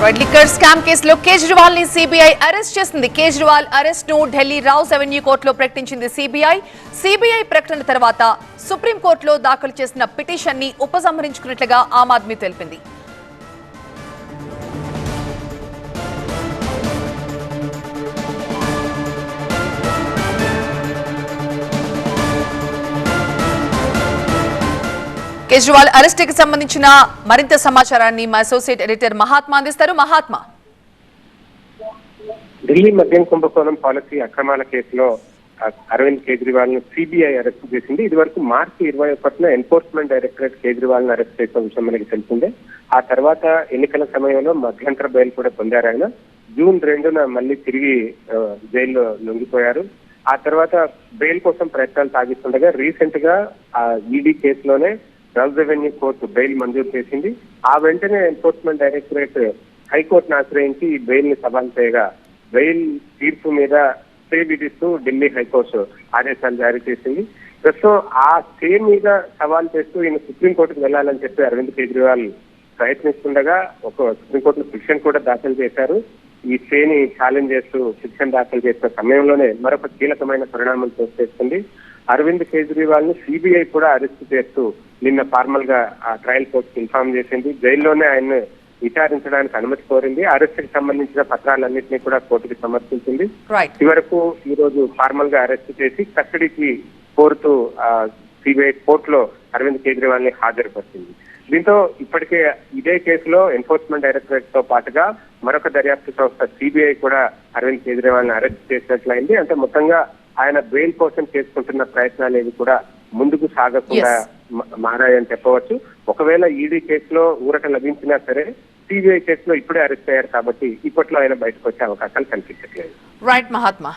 Right liquor scam కేసులో కేజ్రీవాల్ని CBI arrest చేసింది. కేజ్రీవాల్ అరెస్ట్ను ఢిల్లీ రౌస్ అవెన్యూ కోర్టులో ప్రకటించింది సిబిఐ. సిబిఐ ప్రకటన తర్వాత సుప్రీంకోర్టులో దాఖలు చేసిన పిటిషన్ని ఉపసంహరించుకున్నట్లుగా ఆమ్ ఆద్మీ తెలిపింది. కేజ్రీవాల్ అరెస్ట్కి సంబంధించిన మరింత సమాచారాన్ని మా అసోసియేట్ ఎడిటర్ మహాత్మా అందిస్తారు. మహాత్మా. ఢిల్లీ మద్యం కుంభకోణం పాలసీ అక్రమాల కేసులో అరవింద్ కేజ్రీవాల్ను సిబిఐ అరెస్ట్ చేసింది. ఇది వరకు మార్చి ఇరవై ఒకటిన ఎన్ఫోర్స్మెంట్ డైరెక్టరేట్ కేజ్రీవాల్ను అరెస్ట్ చేసిన విషయం మనకి తెలిసిందే. ఆ తర్వాత ఎన్నికల సమయంలో మధ్యంతర బెయిల్ కూడా పొందారు ఆయన. జూన్ రెండున మళ్ళీ తిరిగి జైల్లో లొంగిపోయారు. ఆ తర్వాత బెయిల్ కోసం ప్రయత్నాలు సాగిస్తుండగా రీసెంట్గా ఆ ఈడీ కేసులోనే రౌజ్ రెవెన్యూ కోర్టు బెయిల్ మంజూరు చేసింది. ఆ వెంటనే ఎన్ఫోర్స్మెంట్ డైరెక్టరేట్ హైకోర్టును ఆశ్రయించి ఈ బెయిల్ని సవాల్ చేయగా బెయిల్ తీర్పు మీద స్టే విధిస్తూ ఢిల్లీ హైకోర్టు ఆదేశాలు జారీ చేసింది. ప్రస్తుతం ఆ స్టే మీద సవాల్ చేస్తూ ఈయన సుప్రీంకోర్టుకు వెళ్ళాలని చెప్పి అరవింద్ కేజ్రీవాల్ ప్రయత్నిస్తుండగా ఒక సుప్రీంకోర్టులో పిటిషన్ కూడా దాఖలు చేశారు. ఈ స్టేని ఛాలెంజ్ చేస్తూ పిటిషన్ దాఖలు చేసిన సమయంలోనే మరొక కీలకమైన పరిణామం చోటు చేసుకుంది. అరవింద్ కేజ్రీవాల్ని సిబిఐ కూడా అరెస్ట్ చేస్తూ నిన్న ఫార్మల్గా ఆ ట్రయల్ కోర్టుకి ఇన్ఫార్మ్ చేసింది. జైల్లోనే ఆయన విచారించడానికి అనుమతి కోరింది. అరెస్ట్కి సంబంధించిన పత్రాలన్నింటినీ కూడా కోర్టుకి సమర్పించింది. చివరకు ఈ రోజు ఫార్మల్గా అరెస్ట్ చేసి కస్టడీకి కోరుతూ సిబిఐ కోర్టులో అరవింద్ కేజ్రీవాల్ని హాజరుపరిచింది. దీంతో ఇప్పటికే ఇదే కేసులో ఎన్ఫోర్స్మెంట్ డైరెక్టరేట్తో పాటుగా మరొక దర్యాప్తు సంస్థ సిబిఐ కూడా అరవింద్ కేజ్రీవాల్ని అరెస్ట్ చేసినట్లయింది. అంటే మొత్తంగా ఆయన బెయిల్ కోసం చేసుకుంటున్న ప్రయత్నాలు ఏవి కూడా ముందుకు సాగకుండా మారాయని చెప్పవచ్చు. ఒకవేళ ఈడీ కేసులో ఊరట లభించినా సరే సిబిఐ కేసులో ఇప్పుడే అరెస్ట్ అయ్యారు కాబట్టి ఇప్పట్లో ఆయన బయటకు వచ్చే అవకాశాలు కనిపించట్లేదు. రైట్ మహాత్మా